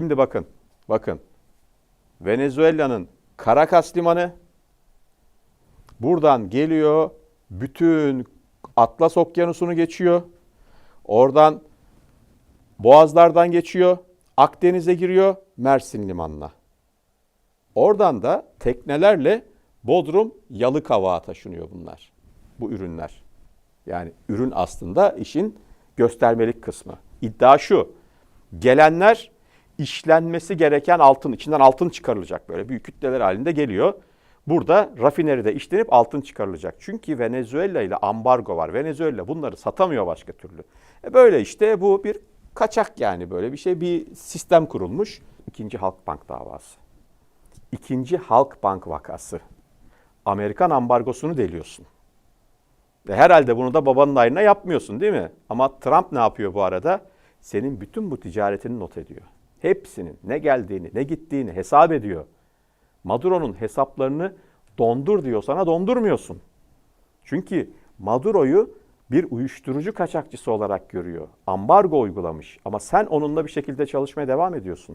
Şimdi bakın, bakın. Venezuela'nın Caracas limanı buradan geliyor, bütün Atlas Okyanusu'nu geçiyor. Oradan Boğazlardan geçiyor, Akdeniz'e giriyor, Mersin limanına. Oradan da teknelerle Bodrum Yalıkavak'a taşınıyor bunlar. Bu ürünler. Yani ürün aslında işin göstermelik kısmı. İddia şu. Gelenler işlenmesi gereken altın, içinden altın çıkarılacak böyle büyük kütleler halinde geliyor. Burada rafineride işlenip altın çıkarılacak. Çünkü Venezuela ile ambargo var. Venezuela bunları satamıyor başka türlü. E böyle işte bu bir kaçak yani böyle bir şey. Bir sistem kurulmuş. İkinci Halkbank davası. İkinci Halkbank vakası. Amerikan ambargosunu deliyorsun. Ve herhalde bunu da babanın ayrına yapmıyorsun değil mi? Ama Trump ne yapıyor bu arada? Senin bütün bu ticaretini not ediyor. Hepsinin ne geldiğini, ne gittiğini hesap ediyor. Maduro'nun hesaplarını dondur diyor sana dondurmuyorsun. Çünkü Maduro'yu bir uyuşturucu kaçakçısı olarak görüyor. Ambargo uygulamış ama sen onunla bir şekilde çalışmaya devam ediyorsun.